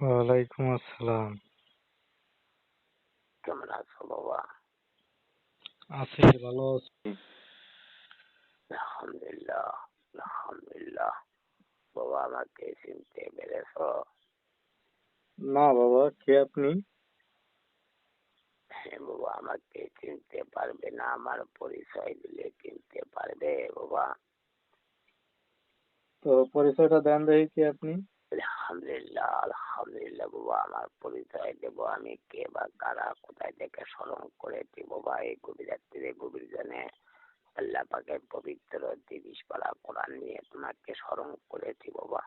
ওয়ালাইকুম আসসালাম। কেমন আছো বাবা? আছি ভালো আছি। আলহামদুলিল্লাহ আলহামদুলিল্লাহ। বাবা আমাকে চিনতে পেরেছ? না বাবা কে আপনি? হ্যাঁ বাবা আমাকে চিনতে পারবে না আমার পরিচয় দিলে চিনতে পারবে বাবা। তো পরিচয়টা দেন দেখি কে আপনি। আলহামদুলিল্লাহ আলহামদুলিল্লাহ বাবা আমার পরিচয় দেব আমি। কে বা কারা কোথায় থেকে স্মরণ করে করেছি বাবা এই গভীর রাত্রিরে গভীর জনে আল্লাহ পাকের পবিত্র তিরিশ পারা কোরআন নিয়ে তোমাকে স্মরণ করে করেছি বাবা।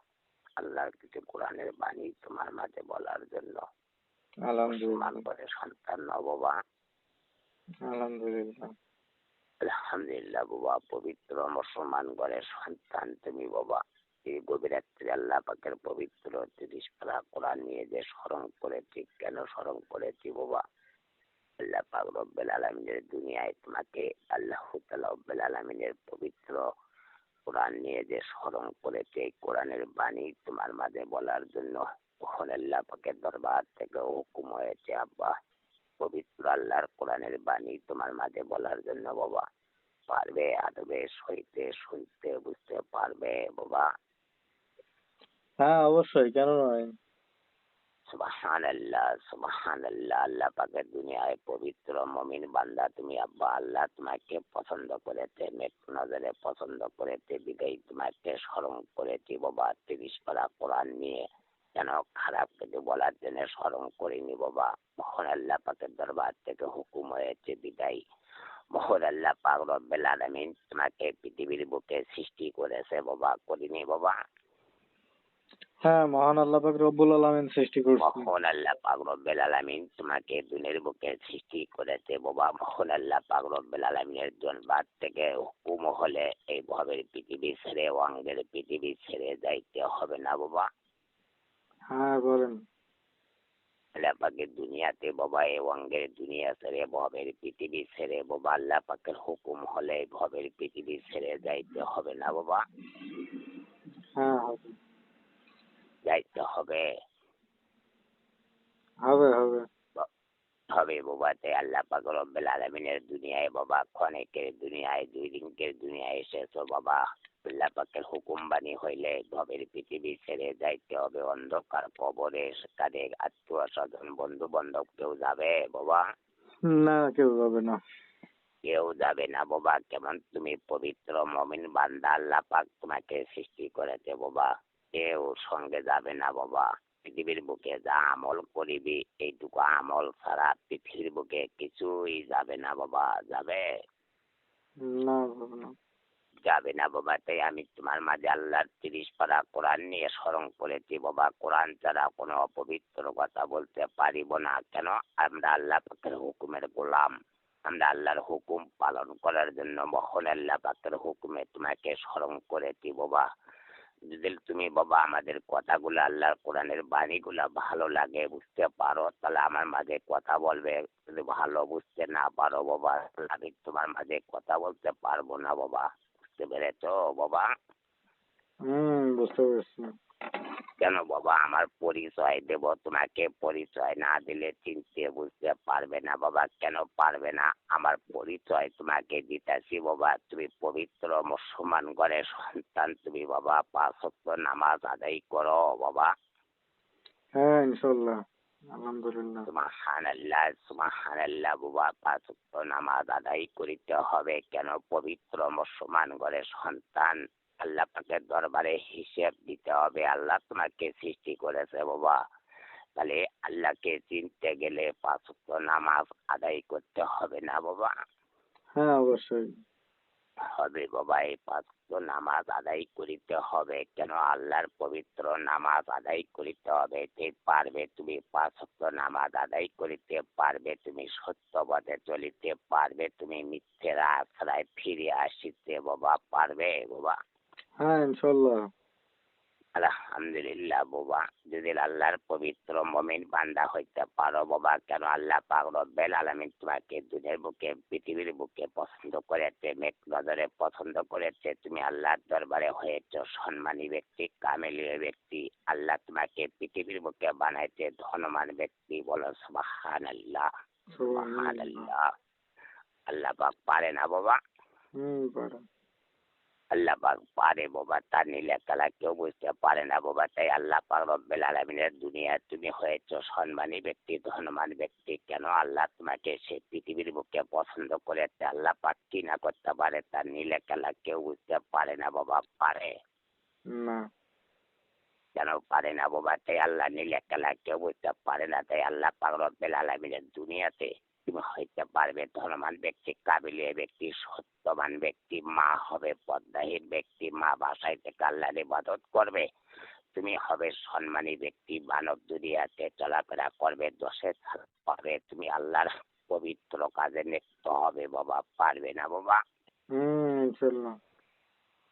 আল্লাহর কিছু কোরআনের বাণী তোমার মাঝে বলার জন্য। করে সন্তান ন বাবা। আলহামদুলিল্লাহ। আলহামদুলিল্লাহ বাবা পবিত্র মুসলমান ঘরের সন্তান তুমি বাবা। এই গভীর রাত্রে আল্লাহ পাকের পবিত্র তিরিশ পারা কোরআন নিয়ে যে স্মরণ করেছি, কেন স্মরণ করেছি বাবা? আল্লাহ পাক রব্বেল আলমিনের দুনিয়ায় তোমাকে আল্লাহ রব্বেল আলমিনের পবিত্র কোরআন নিয়ে যে স্মরণ করেছে, এই কোরআনের বাণী তোমার মাঝে বলার জন্য তখন আল্লাহ পাকের দরবার থেকে হুকুম হয়েছে, আব্বা। পবিত্র আল্লাহর কোরআনের বাণী তোমার মাঝে বলার জন্য বাবা। পারবে, আদবে, সইতে, শুনতে, বুঝতে পারবে বাবা। হ্যাঁ অবশ্যই, কেন নয়। সুবাহান আল্লাহ সুবাহান আল্লাহ আল্লাহ পাকের দুনিয়ায় পবিত্র মমিন বান্দা তুমি আব্বা, আল্লাহ তোমাকে পছন্দ করেছে নজরে পছন্দ করেছে, বিদায় তোমাকে স্মরণ করেছি, বাবা, তিরিশ পারা কোরআন নিয়ে যেন খারাপ কিছু বলার জন্য স্মরণ করিনি, বাবা। আল্লাহ পাকের দরবার থেকে হুকুম হয়েছে, বিদায়। মোহন আল্লাহ পাক রব্বেল আলমিন তোমাকে পৃথিবীর বুকে সৃষ্টি করেছে, বাবা, করিনি, বাবা। হ্যাঁ মহান আল্লাহ পাক রব্বুল আলামিন সৃষ্টি করছে মহান আল্লাহ পাক রব্বেল আলামিন তোমাকে বুকে সৃষ্টি করেছে বাবা। মহান আল্লাহ পাক রব্বেল আলামিনের থেকে হুকুম হলে এই ভবের পৃথিবী ছেড়ে অঙ্গের পৃথিবী ছেড়ে যাইতে হবে না বাবা। হ্যাঁ বলেন। আল্লাহ পাকের দুনিয়াতে বাবা এ অঙ্গের দুনিয়া ছেড়ে ভবের পৃথিবী ছেড়ে বাবা আল্লাহ পাকের হুকুম হলে ভবের পৃথিবী ছেড়ে যাইতে হবে না বাবা। হ্যাঁ যাইতে হবে। হবে হবে। হবে বাবাতে আল্লাহ পাক রব্বুল আলামিনের দুনিয়ায় বাবা ক্ষণেকের দুনিয়ায় দুই দিনকের দুনিয়ায় এসেছ বাবা। আল্লাহ পাকের হুকুম বাণী হইলে ভবের পৃথিবী ছেড়ে যাইতে হবে। অন্ধকার কবরে কাদের আত্মীয় স্বজন বন্ধু বান্ধব কেউ যাবে বাবা? না কেউ যাবে না। কেউ যাবে না বাবা কেমন তুমি পবিত্র মমিন বান্দা আল্লাহ পাক তোমাকে সৃষ্টি করেছে বাবা। কেউ সঙ্গে যাবে না বাবা। পৃথিবীর বুকে যা আমল করিবি এইটুকু আমল ছাড়া পৃথিবীর বুকে কিছুই যাবে না বাবা। যাবে? যাবে না বাবা তাই আমি তোমার মাঝে আল্লাহর তিরিশ পারা কোরআন নিয়ে স্মরণ করেছি বাবা। কোরআন ছাড়া কোনো অপবিত্র কথা বলতে পারিব না। কেন? আমরা আল্লাহ পাকের হুকুমের গোলাম। আমরা আল্লাহর হুকুম পালন করার জন্য মহন আল্লাহ পাকের হুকুমে তোমাকে স্মরণ করেছি বাবা। যদি তুমি বাবা আমাদের কথাগুলো আল্লাহর কোরআনের বাণীগুলো ভালো লাগে, বুঝতে পারো, তাহলে আমার মাঝে কথা বলবে। যদি ভালো বুঝতে না পারো বাবা আমি তোমার মাঝে কথা বলতে পারব না বাবা। বুঝতে পেরেছ বাবা? হম, বুঝতে পেরেছি। কেন বাবা? আমার পরিচয় দেব তোমাকে পরিচয় না দিলে চিনতে বুঝতে পারবে না বাবা কেন পারবে না? আমার পরিচয় তোমাকে দিতেছি বাবা তুমি পবিত্র মুসলমান ঘরের সন্তান তুমি বাবা পাঁচ ওয়াক্ত নামাজ আদায় করো বাবা। হ্যাঁ ইনশাল্লাহ আলহামদুলিল্লাহ। সুমাহান আল্লাহ বাবা পাঁচ নামাজ আদায় করিতে হবে কেন পবিত্র মুসলমান ঘরের সন্তান? আল্লাহ পাকের দরবারে হিসেব দিতে হবে। আল্লাহ তোমাকে সৃষ্টি করেছে বাবা। তাহলে আল্লাহকে চিনতে গেলে পাঁচ নামাজ আদায় করতে হবে না বাবা? হ্যাঁ অবশ্যই। হবে বাবা। এই পাঁচ নামাজ আদায় করিতে হবে। কেন? আল্লাহর পবিত্র নামাজ আদায় করিতে হবে। তে পারবে তুমি পাঁচ নামাজ আদায় করিতে পারবে তুমি সত্য পথে চলিতে পারবে তুমি মিথ্যের আশ্রয় ফিরে আসিতে বাবা। পারবে বাবা? হ্যাঁ ইনশাল্লাহ। আলহামদুলিল্লাহ বাবা। যদি আল্লাহর পবিত্র মমিন বান্দা হইতে পারো বাবা কেন আল্লাহ পাক রব্বেল আলামিন তোমাকে দুধের বুকে পৃথিবীর বুকে পছন্দ করেছে মেঘ নজরে পছন্দ করেছে তুমি আল্লাহর দরবারে হয়েছ সম্মানী ব্যক্তি কামেলীয় ব্যক্তি আল্লাহ তোমাকে পৃথিবীর বুকে বানাইছে ধনমান ব্যক্তি বলো সুবাহান আল্লাহ সুবাহান আল্লাহ আল্লাহ পাক পারে না বাবা? হুম আল্লাহ পাক পারে বাবা তার নীলে খেলা কেউ বুঝতে পারে না বাবা তাই আল্লাহ পাক রব্বেল আলমিনের দুনিয়ায় তুমি হয়েছ সম্মানী ব্যক্তি ধনমান ব্যক্তি কেন আল্লাহ তোমাকে সে পৃথিবীর বুকে পছন্দ করেছে আল্লাহ পাক কি না করতে পারে তার নীলে খেলা কেউ বুঝতে পারে না বাবা পারে? না। কেন পারে না বাবা তাই আল্লাহ নীলে খেলা কেউ বুঝতে পারে না তাই আল্লাহ পাক রব্বেল আলমিনের দুনিয়াতে হইতে পারবে ধনবান ব্যক্তি, কাবিলিয়া ব্যক্তি, সত্যবান ব্যক্তি, মা হবে পদ্মাহীন ব্যক্তি, মা বাসাইতে কাল্লারে মদত করবে। তুমি হবে সম্মানী ব্যক্তি, মানব দুনিয়াতে চলাফেরা করবে, দোষে পাবে তুমি আল্লাহর পবিত্র কাজে লিপ্ত হবে, বাবা, পারবে না, বাবা। হুম, ইনশাল্লাহ।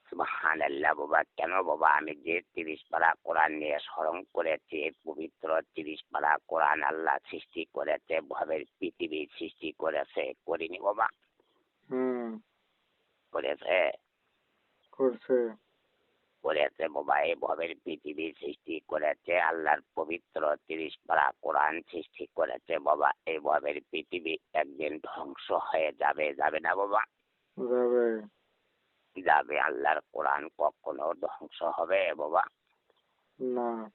সুবহান আল্লাহ বাবা কেন বাবা? আমি যে তিরিশ পারা কোরআন নিয়ে স্মরণ করেছি পবিত্র তিরিশ পারা কোরআন আল্লাহ সৃষ্টি করেছে ভবের পৃথিবী সৃষ্টি করেছে করিনি বাবা। করেছে। করছে। করেছে বাবা এই ভবের পৃথিবী সৃষ্টি করেছে আল্লাহর পবিত্র তিরিশ পারা কোরআন সৃষ্টি করেছে বাবা এই ভবের পৃথিবী একদিন ধ্বংস হয়ে যাবে যাবে না বাবা? যাবে। যাবে আল্লাহর কোরআন কখনো ধ্বংস হবে বাবা? না।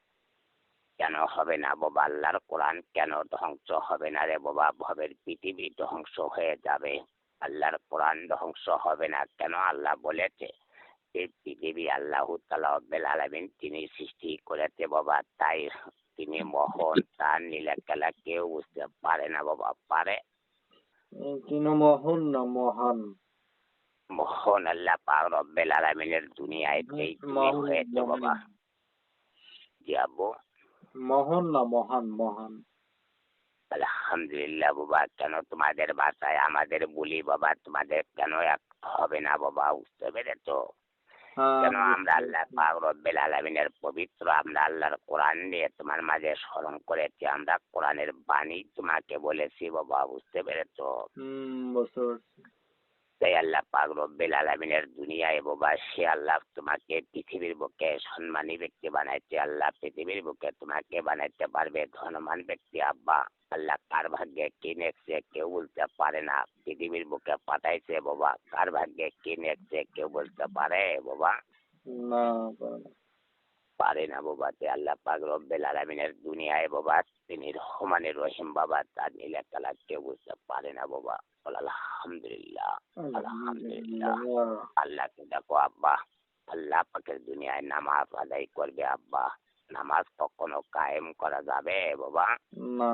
কেন হবে না বাবা? আল্লাহর কোরআন কেন ধ্বংস হবে না রে বাবা? ভবের পৃথিবী ধ্বংস হয়ে যাবে। আল্লাহর কোরআন ধ্বংস হবে না কেন আল্লাহ বলেছে? এই পৃথিবী আল্লাহ তালাবিন আলমিন তিনি সৃষ্টি করেছে বাবা। তাই তিনি মহন তার নীলাকেলা কেউ বুঝতে পারে না বাবা। পারে? কিন্তু মোহন না মহান? মহন আল্লাহ পাক রব্বেল আলমিনের দুনিয়ায় এই হয়েছে বাবা মহান। জি আব্বু। মোহন না মহান মহান। আলহামদুলিল্লাহ বাবা কেন তোমাদের বাসায় আমাদের বলি বাবা তোমাদের কেন এক হবে না বাবা বুঝতে পেরেছ? হ্যাঁ, কেন আমরা আল্লাহ পাক রব্বেল আলমিনের পবিত্র আমরা আল্লাহর কোরআন নিয়ে তোমার মাঝে স্মরণ করেছি আমরা কোরআনের বাণী তোমাকে বলেছি বাবা বুঝতে বুঝতে পারছি। তাই আল্লাহ পাক রব্বেল আলমিনের দুনিয়ায় বাবা, সে আল্লাহ তোমাকে পৃথিবীর বুকে সম্মানী ব্যক্তি বানাইতে, আল্লাহ পৃথিবীর বুকে তোমাকে বানাইতে পারবে ধনমান ব্যক্তি আব্বা। আল্লাহ কার ভাগ্যে কি নেছে কেউ বলতে পারে না। পৃথিবীর বুকে পাঠাইছে বাবা, কার ভাগ্যে কি নেকছে কেউ বলতে পারে বাবা? না। পারে না। বাবা তে আল্লাহ পাক রব্বেল আলমিনের দুনিয়ায় বাবা তিনি রহমানের রহিম বাবা তার নীলা তালা কেউ বুঝতে পারে না বাবা। বল আলহামদুলিল্লাহ। আলহামদুলিল্লাহ। আল্লাহকে দেখো আব্বা আল্লাহ পাকের দুনিয়ায় নামাজ আদায় করবে আব্বা। নামাজ কখনো কায়েম করা যাবে বাবা? না।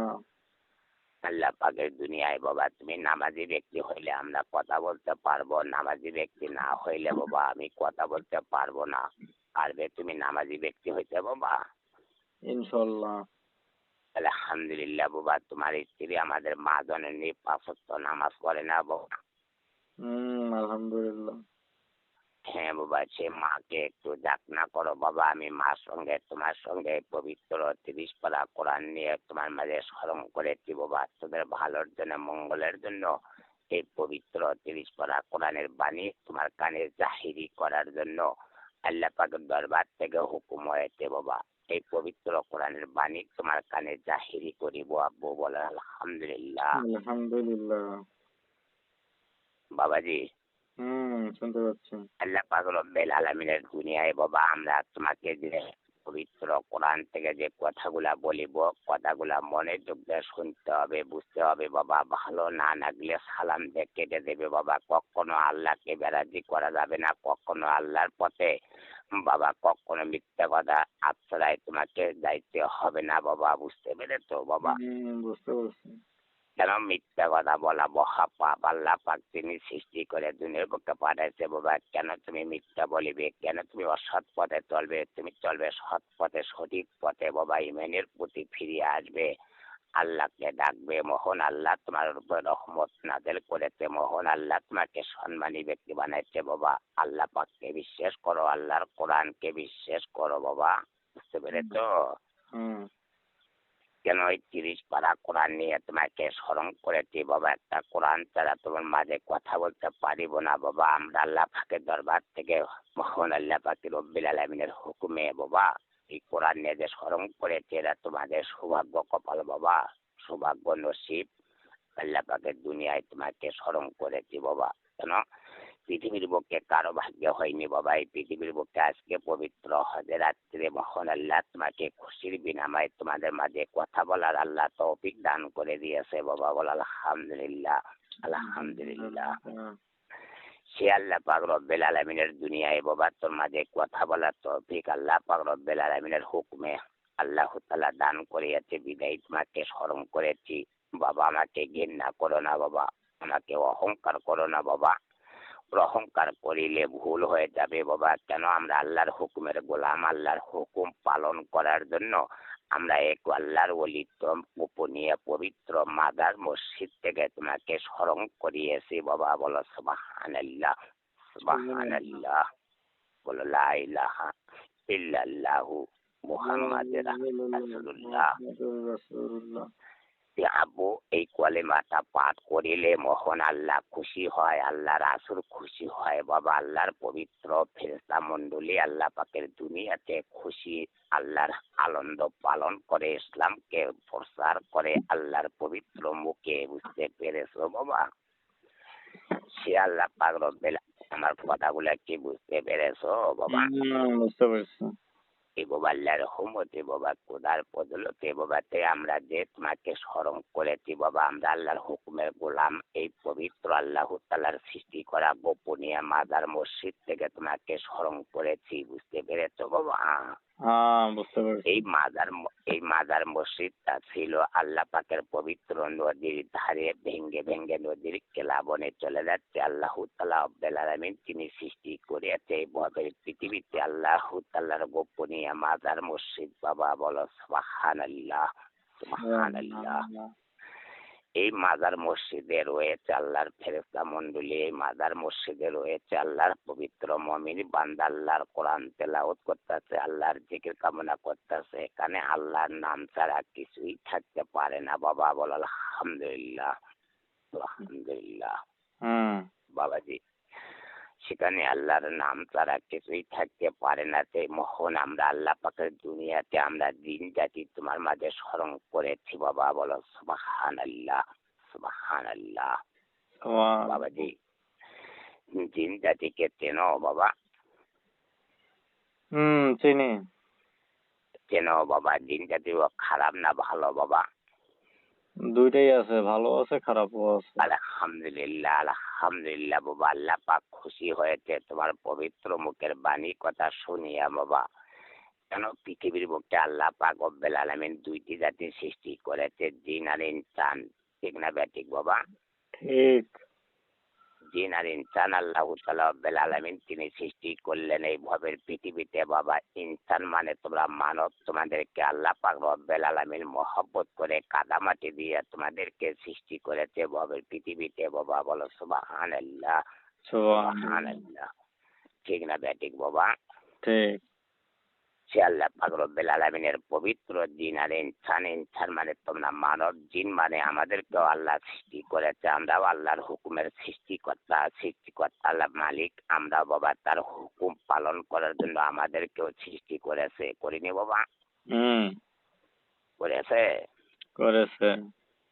আল্লাহ পাকের দুনিয়ায় বাবা তুমি নামাজি ব্যক্তি হইলে আমরা কথা বলতে পারব নামাজি ব্যক্তি না হইলে বাবা আমি কথা বলতে পারব না। পারবে তুমি নামাজি ব্যক্তি হইতে বাবা। ইনশাল্লাহ আলহামদুলিল্লাহ বাবা তোমার স্ত্রী আমাদের মা জননী পাঁচত্ব নামাজ করে না বাবা। হুম আলহামদুলিল্লাহ। হ্যাঁ বাবা সে মাকে একটু ডাকনা করো বাবা আমি মার সঙ্গে তোমার সঙ্গে পবিত্র তিরিশ পারা কোরআন নিয়ে তোমার মাঝে স্মরণ করেছি বাবা তোদের ভালোর জন্য মঙ্গলের জন্য এই পবিত্র তিরিশ পারা কোরআনের বাণী তোমার কানে জাহিরি করার জন্য আল্লাহ পাকের দরবার থেকে হুকুম হয়েছে বাবা এই পবিত্র কোরআনের বাণী তোমার কানে জাহিরি করিব আব্বু বলে আলহামদুলিল্লাহ। আলহামদুলিল্লাহ। বাবাজি হুম শুনতে পাচ্ছি। আল্লাহ পাক রব্বেল আলমিনের দুনিয়ায় বাবা আমরা তোমাকে যে পবিত্র কোরআন থেকে যে কথাগুলা বলিব কথাগুলা মনে যোগ দিয়ে শুনতে হবে বুঝতে হবে বাবা ভালো না লাগলে সালাম দিয়ে কেটে দেবে বাবা কখনো আল্লাহকে বেরাজি করা যাবে না কখনো আল্লাহর পথে। বাবা কখনো মিথ্যা কথা আশ্রয় তোমাকে যাইতে হবে না বাবা বুঝতে পেরেছ বাবা? বুঝতে পারছি। কেন মিথ্যা কথা বলা মহা পাপ আল্লাহ পাক তিনি সৃষ্টি করে দুনিয়ার বুকে পাঠাইছে, বাবা, কেন তুমি মিথ্যা বলিবে? কেন তুমি অসৎ পথে চলবে? তুমি চলবে সৎ পথে, সঠিক পথে, বাবা, ইমানের প্রতি ফিরে আসবে। আল্লাহকে ডাকবে, মোহন আল্লাহ তোমার উপর রহমত নাজেল করেছে, মোহন আল্লাহ তোমাকে সম্মানী ব্যক্তি বানাইছে, বাবা, আল্লাহ পাককে বিশ্বাস করো, আল্লাহর কোরআনকে বিশ্বাস করো, বাবা, বুঝতে পেরেছ? কেন ওই তিরিশ পারা কোরআন নিয়ে তোমাকে স্মরণ করেছি? বাবা, একটা কোরআন ছাড়া তোমার মাঝে কথা বলতে পারিব না। বাবা, আমরা আল্লাহ পাকের দরবার থেকে মোহন আল্লাহ পাকে রব্বিল আলমিনের হুকুমে বাবা, এই কোরআন নিয়ে যে স্মরণ করেছে এরা তোমাদের সৌভাগ্য কপাল বাবা, সৌভাগ্য নসিব। আল্লাহ পাকের দুনিয়ায় তোমাকে স্মরণ করেছি বাবা। কেন? পৃথিবীর বুকে কারও ভাগ্য হয়নি বাবা। এই পৃথিবীর বুকে আজকে পবিত্র হজে রাত্রে মহান আল্লাহ তোমাকে খুশির বিনাময় তোমাদের মাঝে কথা বলার আল্লাহ তৌফিক দান করে দিয়েছে বাবা। বল, আলহামদুলিল্লাহ আলহামদুলিল্লাহ। সে আল্লাহ পাক রব্বেল আলমিনের দুনিয়ায় বাবা তোর মাঝে কথা বলার তৌফিক আল্লাহ পাক রব্বেল আলমিনের হুকমে আল্লাহ তালা দান করিয়াছে, বিদায় তোমাকে স্মরণ করেছি। বাবা, আমাকে ঘৃণা করো না বাবা, আমাকে অহংকার করো না বাবা। অহংকার করিলে ভুল হয়ে যাবে বাবা। কেন আমরা আল্লাহর হুকুমের গোলাম আল্লাহর হুকুম পালন করার জন্য আমরা এক আল্লাহর ওলিত গোপনীয় পবিত্র মাদার মসজিদ থেকে তোমাকে স্মরণ করিয়েছি বাবা। বলো সুবহানাল্লাহ সুবহানাল্লাহ। বলো লা ইলাহা ইল্লাল্লাহু মুহাম্মাদুর রাসূলুল্লাহ। যে আব্বু এই কলেমাটা পাঠ করিলে মোহন আল্লাহ খুশি হয়, আল্লাহ রাসুল খুশি হয়। বাবা আল্লাহর পবিত্র ফেরেস্তা মন্ডলী আল্লাহ পাকের দুনিয়াতে খুশি, আল্লাহর আনন্দ পালন করে, ইসলামকে প্রসার করে, আল্লাহর পবিত্র মুখে বুঝতে পেরেছ বাবা? সে আল্লাহ পাক রব্বেল আমার কথাগুলো কি বুঝতে পেরেছ বাবা? বুঝতে পারছি। এ বাবা আল্লাহর রহমতে বাবা কোদার বদলতে বাবাতে আমরা যে তোমাকে স্মরণ করেছি বাবা। আমরা আল্লাহর হুকুমের গোলাম এই পবিত্র আল্লাহ তালার সৃষ্টি করা গোপনীয় মাদার মসজিদ থেকে তোমাকে স্মরণ করেছি বুঝতে পেরেছ বাবা? হ্যাঁ এই মাদার এই মাদার মসজিদটা ছিল আল্লাহ পাকের পবিত্র নদীর ধারে ভেঙ্গে ভেঙ্গে নদীর কেলাবনে চলে যাচ্ছে। আল্লাহ তালা আব্দুল আলমিন তিনি সৃষ্টি করেছে এই পৃথিবীতে। আল্লাহ তাল্লার গোপনীয় মাদার মসজিদ বাবা বলো সুবাহান আল্লাহ সুবাহান আল্লাহ এই মাজার মসজিদে রয়েছে আল্লাহর ফেরেস্তা মন্ডলী এই মাজার মসজিদে রয়েছে আল্লাহর পবিত্র মমিন বান্দা আল্লাহর কোরআন তেলাওত করতেছে আল্লাহর জিকির কামনা করতেছে। এখানে আল্লাহর নাম ছাড়া কিছুই থাকতে পারে না বাবা বল আলহামদুলিল্লাহ আলহামদুলিল্লাহ। বাবাজি। সেখানে আল্লাহর নাম ছাড়া কিছুই থাকতে পারে না। তাই মোহন আমরা আল্লাহ পাকের দুনিয়াতে আমরা দিন জাতি তোমার মাঝে স্মরণ করেছি বাবা। বলো সুবাহান আল্লাহ সুবাহান। আল্লাহ বাবাজি জিন জাতিকে চেনো বাবা। হুম চিনি। চেনো বাবা জিন জাতি খারাপ না ভালো বাবা। দুইটাই আছে ভালো আছে খারাপও আছে। আলহামদুলিল্লাহ আলহামদুলিল্লাহ বাবা আল্লাহ পাক খুশি হয়েছে। তোমার পবিত্র মুখের বাণী কথা শুনিয়া বাবা। কেন পৃথিবীর মুখে আল্লাহ পাক অব্বেল আলমিন দুইটি জাতি সৃষ্টি করেছে জিন আর ইনসান। ঠিক না ব্যাটিক বাবা? ঠিক। জিন আর ইনসান আল্লাহ তাআলা রব্বুল তিনি সৃষ্টি করলেন এই ভবের পৃথিবীতে। বাবা ইনসান মানে তোমরা মানব তোমাদেরকে আল্লাহ পাক রব্বেল আলমিন মহব্বত করে কাদামাটি দিয়ে তোমাদেরকে সৃষ্টি করেছে ভবের পৃথিবীতে। বাবা বলো সুবহানাল্লাহ সুবহানাল্লাহ। সুবহানাল্লাহ। ঠিক না ব্যাটিক বাবা? ঠিক। সে আল্লাহ পাগল রব্বুল আলামিনের পবিত্র জিন আর ইনসান ইনসান মানে তোমরা মানব জিন মানে আমাদেরকেও আল্লাহ সৃষ্টি করেছে আমরাও আল্লাহর হুকুমের সৃষ্টিকর্তা সৃষ্টিকর্তা আল্লাহ মালিক আমরা বাবা তার হুকুম পালন করার জন্য আমাদেরকেও সৃষ্টি করেছে। করিনি বাবা? হুম। করেছে।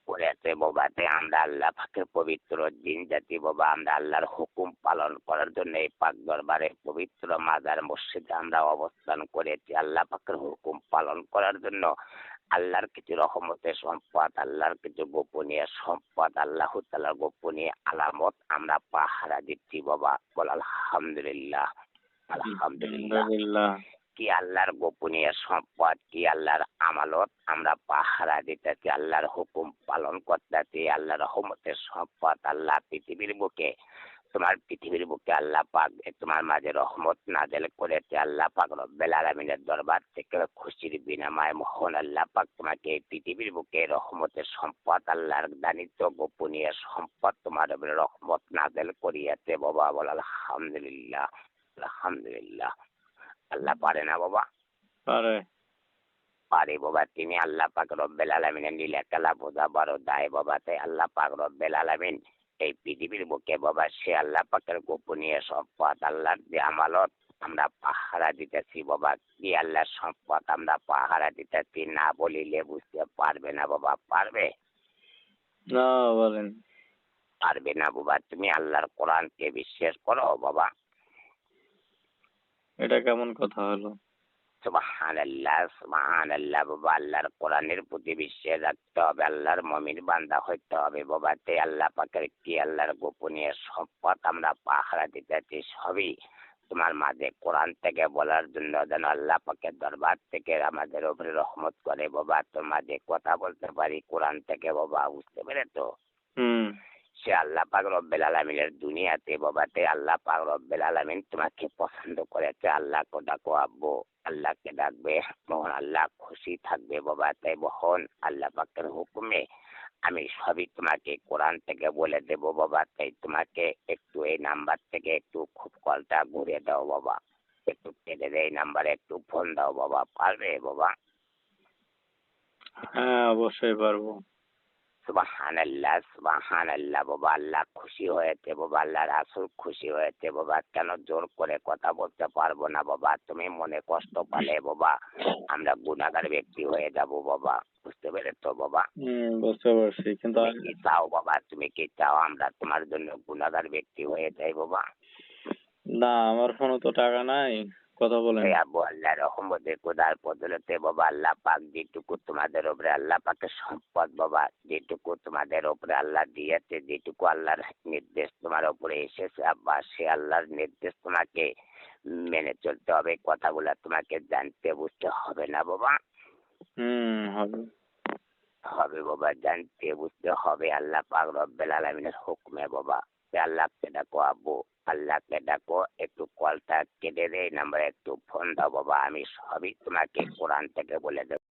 করেছে করেছে বাবাতে আমরা আল্লাহ পাকের পবিত্র দিন জাতি বাবা আমরা আল্লাহর হুকুম পালন করার জন্য এই পাক দরবারে পবিত্র মাজার মসজিদে আমরা অবস্থান করেছি। আল্লাহ পাকের হুকুম পালন করার জন্য আল্লাহর কিছু রহমতের সম্পদ আল্লাহর কিছু গোপনীয় সম্পদ আল্লাহ তালার গোপনীয় আলামত আমরা পাহারা দিচ্ছি বাবা। বল আলহামদুলিল্লাহ। আলহামদুলিল্লাহ। কি আল্লাহর গোপনীয় সম্পদ, কি আল্লাহর আমালত আমরা পাহারা দিতেছি, আল্লাহর হুকুম পালন করতেছি, আল্লাহর রহমতের সম্পদ আল্লাহ পৃথিবীর বুকে, তোমার পৃথিবীর বুকে আল্লাহ পাক তোমার মাঝে রহমত নাজেল করেছে, আল্লাহ পাক রব্বেল আলমিনের দরবার থেকে খুশির বিনিময়ে মোহন আল্লাহ পাক তোমাকে পৃথিবীর বুকে রহমতের সম্পদ, আল্লাহর দানিত্ব, গোপনীয় সম্পদ তোমার রহমত নাজেল করিয়াছে, বাবা বল আলহামদুলিল্লাহ আলহামদুলিল্লাহ। আল্লাহ পারে না বাবা। পারে। পারে বাবা তিনি আল্লাহ পাক রব্বেল আলমিনের নীলা কালা বোঝা বড় দায় বাবা তাই আল্লাহ পাক রব্বেল আলমিন এই পৃথিবীর বুকে বাবা সে আল্লাহ পাকের গোপনীয় সম্পদ আল্লাহর যে আমালত আমরা পাহারা দিতেছি বাবা। কি আল্লাহর সম্পদ আমরা পাহারা দিতেছি না বলিলে বুঝতে পারবে না বাবা পারবে? না বলেন। পারবে না বাবা তুমি আল্লাহর কোরআনকে বিশ্বাস করো বাবা। এটা কেমন কথা হলো? সুবাহান আল্লাহ সুবাহান আল্লাহ বাবা আল্লাহর কোরআনের প্রতি বিশ্বাস রাখতে হবে আল্লাহর মমির বান্দা হইতে হবে বাবা তে আল্লাহ পাকের কি আল্লাহর গোপনীয় সম্পদ আমরা পাহারা দিতেছি সবই। তোমার মাঝে কোরআন থেকে বলার জন্য যেন আল্লাহ পাকের দরবার থেকে আমাদের উপরে রহমত করে বাবা তোর মাঝে কথা বলতে পারি কোরআন থেকে বাবা বুঝতে পেরে তো হুম। সে আল্লাহ পাক রব্বেল আলমিনের দুনিয়াতে, বাবাতে আল্লাহ পাক রব্বেল আলমিন তোমাকে পছন্দ করেছে। আল্লাহকে ডাকো আব্বু, আল্লাহকে ডাকবে মোহন আল্লাহ, খুশি থাকবে বাবা তাই মোহন আল্লাহ পাকের হুকুমে আমি সবই তোমাকে কোরআন থেকে বলে দেব বাবা তাই তোমাকে একটু এই নাম্বার থেকে একটু খুব কলটা ঘুরে দাও বাবা। একটু কেটে এই নাম্বারে একটু ফোন দাও বাবা। পারবে বাবা? হ্যাঁ অবশ্যই পারব। সুবাহান আল্লাহ সুবাহান আল্লাহ বাবা আল্লাহ খুশি হয়েছে বাবা আল্লাহ রাসুল খুশি হয়েছে বাবা কেন জোর করে কথা বলতে পারব না বাবা তুমি মনে কষ্ট পালে বাবা আমরা গুণাগার ব্যক্তি হয়ে যাব বাবা বুঝতে পেরেছ বাবা? বুঝতে পারছি কিন্তু কি চাও বাবা? তুমি কি চাও আমরা তোমার জন্য গুণাগার ব্যক্তি হয়ে যাই বাবা? না আমার ফোনে তো টাকা নাই। কথা বলেন। আল্লাহ রহমতে কোদার বদলতে বাবা আল্লাহ পাক যেটুকু তোমাদের উপরে আল্লাহ পাকের সম্পদ বাবা যেটুকু তোমাদের উপরে আল্লাহ দিয়েছে যেটুকু আল্লাহর নির্দেশ তোমার উপরে এসেছে আব্বা সে আল্লাহর নির্দেশ তোমাকে মেনে চলতে হবে কথাগুলো তোমাকে জানতে বুঝতে হবে না বাবা। হুম হবে। হবে বাবা জানতে বুঝতে হবে আল্লাহ পাক রব্বেল আলমিনের হুকমে বাবা। যে আল্লাহকে ডাকো আব্বু আল্লাহকে ডাকো একটু কলটা কেটে দে নাম্বারে একটু ফোন দাও বাবা আমি সবই তোমাকে কোরআন থেকে বলে দেবো